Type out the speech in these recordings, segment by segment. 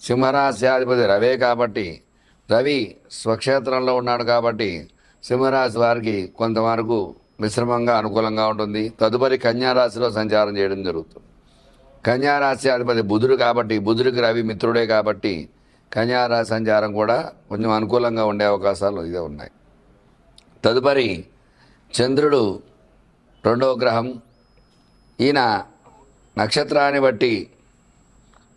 సింహరాశ్యాధిపతి రవే కాబట్టి రవి స్వక్షేత్రంలో ఉన్నాడు కాబట్టి సింహరాశి వారికి కొంతవరకు మిశ్రమంగా అనుకూలంగా ఉంటుంది. తదుపరి కన్యారాశిలో సంచారం చేయడం జరుగుతుంది. కన్యారాశి అధిపతి బుధుడు కాబట్టి బుధుడికి రవి మిత్రుడే కాబట్టి కన్యారాశి సంచారం కూడా కొంచెం అనుకూలంగా ఉండే అవకాశాలు ఇదే ఉన్నాయి. తదుపరి చంద్రుడు రెండవ గ్రహం. ఈయన నక్షత్రాన్ని బట్టి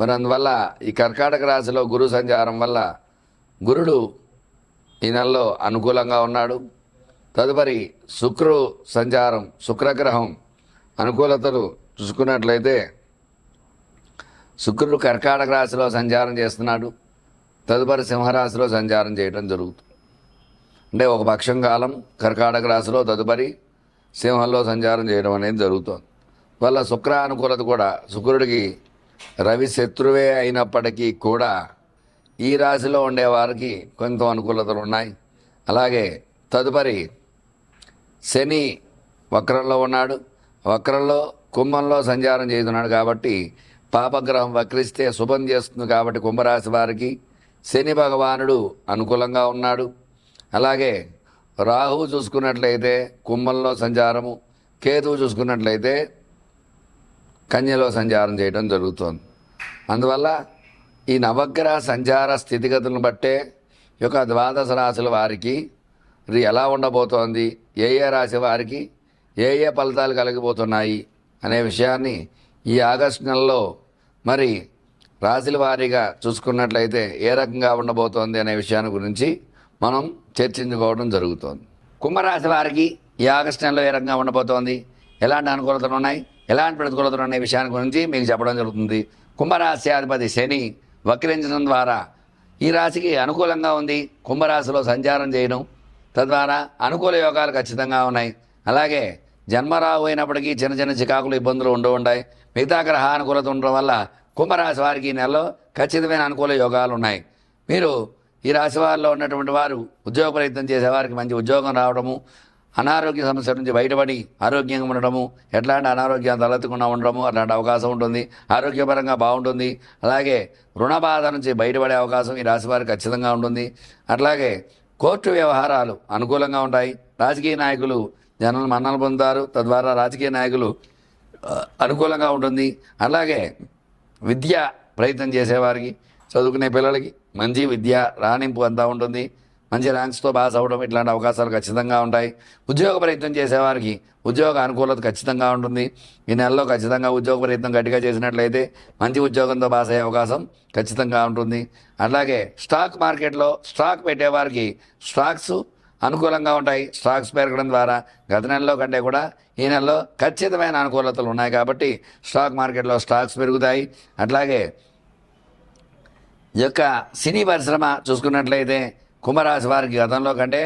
మరి అందువల్ల ఈ కర్కాటక రాశిలో గురు సంచారం వల్ల గురుడు ఈ నెలలో అనుకూలంగా ఉన్నాడు. తదుపరి శుక్రు సంచారం శుక్రగ్రహం అనుకూలతలు చూసుకున్నట్లయితే శుక్రుడు కర్కాటక రాశిలో సంచారం చేస్తున్నాడు. తదుపరి సింహరాశిలో సంచారం చేయడం జరుగుతుంది. అంటే ఒక పక్షం కాలం కర్కాటక రాశిలో తదుపరి సింహంలో సంచారం చేయడం అనేది జరుగుతుంది. వల్ల శుక్ర అనుకూలత కూడా శుక్రుడికి రవి శత్రువే అయినప్పటికీ కూడా ఈ రాశిలో ఉండేవారికి కొంత అనుకూలతలు ఉన్నాయి. అలాగే తదుపరి శని వక్రంలో ఉన్నాడు. వక్రంలో కుంభంలో సంచారం చేస్తున్నాడు కాబట్టి పాపగ్రహం వక్రిస్తే శుభం చేస్తుంది కాబట్టి కుంభరాశి వారికి శని భగవానుడు అనుకూలంగా ఉన్నాడు. అలాగే రాహువు చూసుకున్నట్లయితే కుంభంలో సంచారము కేతువు చూసుకున్నట్లయితే కన్యలో సంచారం చేయడం జరుగుతోంది. అందువల్ల ఈ నవగ్రహ సంచార స్థితిగతులను బట్టే యొక్క ద్వాదశ రాశుల వారికి ఇది ఎలా ఉండబోతోంది? ఏ ఏ రాశి వారికి ఏ ఏ ఫలితాలు కలిగిపోతున్నాయి అనే విషయాన్ని ఈ ఆగస్టు నెలలో మరి రాశుల వారీగా చూసుకున్నట్లయితే ఏ రకంగా ఉండబోతోంది అనే విషయాన్ని గురించి మనం చర్చించుకోవడం జరుగుతోంది. కుంభరాశి వారికి ఈ ఆగస్టు నెలలో ఏ రకంగా ఉండబోతోంది? ఎలాంటి అనుకూలతలు ఉన్నాయి? ఎలాంటి ప్రతికూలతలు ఉన్నాయి? విషయాన్ని గురించి మీకు చెప్పడం జరుగుతుంది. కుంభరాశి అధిపతి శని వక్రించడం ద్వారా ఈ రాశికి అనుకూలంగా ఉంది. కుంభరాశిలో సంచారం చేయడం తద్వారా అనుకూల యోగాలు ఖచ్చితంగా ఉన్నాయి. అలాగే జన్మరావు అయినప్పటికీ చిన్న చిన్న చికాకులు ఇబ్బందులు ఉంటూ ఉంటాయి. మిగతా గ్రహ అనుకూలత ఉండడం వల్ల కుంభరాశి వారికి ఈ నెలలో ఖచ్చితమైన అనుకూల యోగాలు ఉన్నాయి. మీరు ఈ రాశి వారిలో ఉన్నటువంటి వారు ఉద్యోగ ప్రయత్నం చేసేవారికి మంచి ఉద్యోగం రావడము అనారోగ్య సమస్యల నుంచి బయటపడి ఆరోగ్యంగా ఉండడము ఎట్లాంటి అనారోగ్యం తలెత్తకుండా ఉండడము అలాంటి అవకాశం ఉంటుంది. ఆరోగ్యపరంగా బాగుంటుంది. అలాగే రుణ బాధ నుంచి బయటపడే అవకాశం ఈ రాశి వారికి ఖచ్చితంగా ఉంటుంది. అట్లాగే కోర్టు వ్యవహారాలు అనుకూలంగా ఉంటాయి. రాజకీయ నాయకులు జనాలు మన్నలు పొందుతారు. తద్వారా రాజకీయ నాయకులు అనుకూలంగా ఉంటుంది. అలాగే విద్య ప్రయత్నం చేసేవారికి చదువుకునే పిల్లలకి మంచి విద్య రాణింపు అంతా ఉంటుంది. మంచి ర్యాంక్స్తో పాస్ అవ్వడం ఇట్లాంటి అవకాశాలు ఖచ్చితంగా ఉంటాయి. ఉద్యోగ ప్రయత్నం చేసేవారికి ఉద్యోగ అనుకూలత ఖచ్చితంగా ఉంటుంది. ఈ నెలలో ఖచ్చితంగా ఉద్యోగ ప్రయత్నం గట్టిగా చేసినట్లయితే మంచి ఉద్యోగంతో పాస్ అయ్యే అవకాశం ఖచ్చితంగా ఉంటుంది. అలాగే స్టాక్ మార్కెట్లో స్టాక్ పెట్టేవారికి స్టాక్స్ అనుకూలంగా ఉంటాయి. స్టాక్స్ పెరగడం ద్వారా గత నెలలో కంటే కూడా ఈ నెలలో ఖచ్చితమైన అనుకూలతలు ఉన్నాయి కాబట్టి స్టాక్ మార్కెట్లో స్టాక్స్ పెరుగుతాయి. అట్లాగే ఈ యొక్క సినీ పరిశ్రమ చూసుకున్నట్లయితే కుంభరాశి వారికి గతంలో కంటే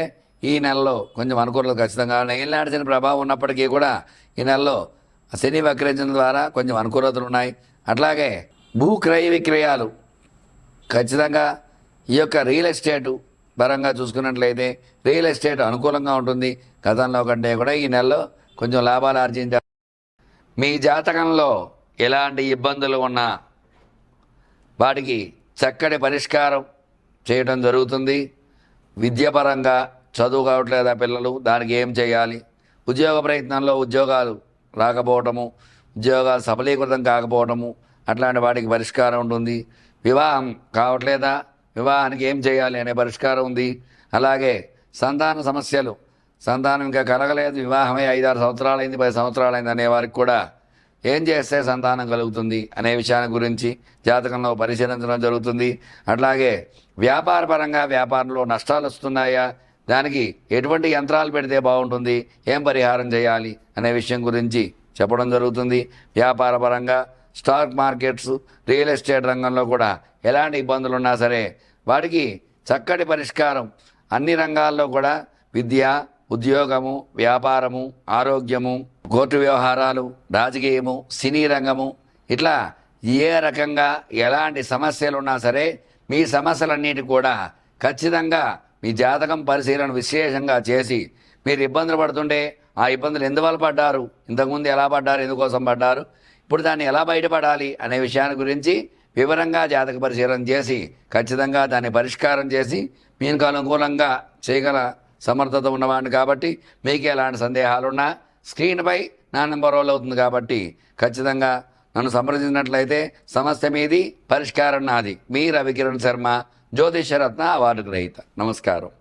ఈ నెలలో కొంచెం అనుకూలత ఖచ్చితంగా ఉన్నాయి. ఏళ్ళనాటి శని ప్రభావం ఉన్నప్పటికీ కూడా ఈ నెలలో శని వక్రించడం ద్వారా కొంచెం అనుకూలతలు ఉన్నాయి. అట్లాగే భూ క్రయ విక్రయాలు ఖచ్చితంగా ఈ యొక్క రియల్ ఎస్టేటు పరంగా చూసుకున్నట్లయితే రియల్ ఎస్టేట్ అనుకూలంగా ఉంటుంది. గతంలో కంటే కూడా ఈ నెలలో కొంచెం లాభాలు ఆర్జించారు. మీ జాతకంలో ఎలాంటి ఇబ్బందులు ఉన్నా వాటికి చక్కటి పరిష్కారం చేయడం జరుగుతుంది. విద్యాపరంగా చదువు కావట్లేదా పిల్లలు? దానికి ఏం చేయాలి? ఉద్యోగ ప్రయత్నంలో ఉద్యోగాలు రాకపోవటము ఉద్యోగాలు సఫలీకృతం కాకపోవటము అట్లాంటి వాటికి పరిష్కారం ఉంటుంది. వివాహం కావట్లేదా? వివాహానికి ఏం చేయాలి అనే పరిష్కారం ఉంది. అలాగే సంతాన సమస్యలు. సంతానం ఇంకా కలగలేదు. వివాహమై ఐదారు సంవత్సరాలైంది పది సంవత్సరాలైంది అనే వారికి కూడా ఏం చేస్తే సంతానం కలుగుతుంది అనే విషయాన్ని గురించి జాతకంలో పరిశీలించడం జరుగుతుంది. అట్లాగే వ్యాపార పరంగా వ్యాపారంలో నష్టాలు వస్తున్నాయా? దానికి ఎటువంటి యంత్రాలు పెడితే బాగుంటుంది? ఏం పరిహారం చేయాలి? అనే విషయం గురించి చెప్పడం జరుగుతుంది. వ్యాపార పరంగా స్టాక్ మార్కెట్స్ రియల్ ఎస్టేట్ రంగంలో కూడా ఎలాంటి ఇబ్బందులు ఉన్నా సరే వాటికి చక్కటి పరిష్కారం అన్ని రంగాల్లో కూడా విద్య ఉద్యోగము వ్యాపారము ఆరోగ్యము కోర్టు వ్యవహారాలు రాజకీయము సినీ రంగము ఇట్లా ఏ రకంగా ఎలాంటి సమస్యలు ఉన్నా సరే మీ సమస్యలన్నిటి కూడా ఖచ్చితంగా మీ జాతకం పరిశీలన విశేషంగా చేసి మీరు ఇబ్బందులు పడుతుంటే ఆ ఇబ్బందులు ఎందువల్ల పడ్డారు? ఇంతకుముందు ఎలా పడ్డారు? ఎందుకోసం పడ్డారు? ఇప్పుడు దాన్ని ఎలా బయటపడాలి అనే విషయాన్ని గురించి వివరంగా జాతక పరిశీలన చేసి ఖచ్చితంగా దాన్ని పరిష్కారం చేసి మీకు అనుకూలంగా చేయగల సమర్థత ఉన్నవాడిని కాబట్టి మీకు ఎలాంటి సందేహాలున్నా స్క్రీన్పై నా నెంబర్ రోల్ అవుతుంది కాబట్టి ఖచ్చితంగా నన్ను సంప్రదించినట్లయితే సమస్య మీది పరిష్కారం నాది. మీ రవికిరణ్ శర్మ జ్యోతిషరత్న అవార్డు గ్రహీత. నమస్కారం.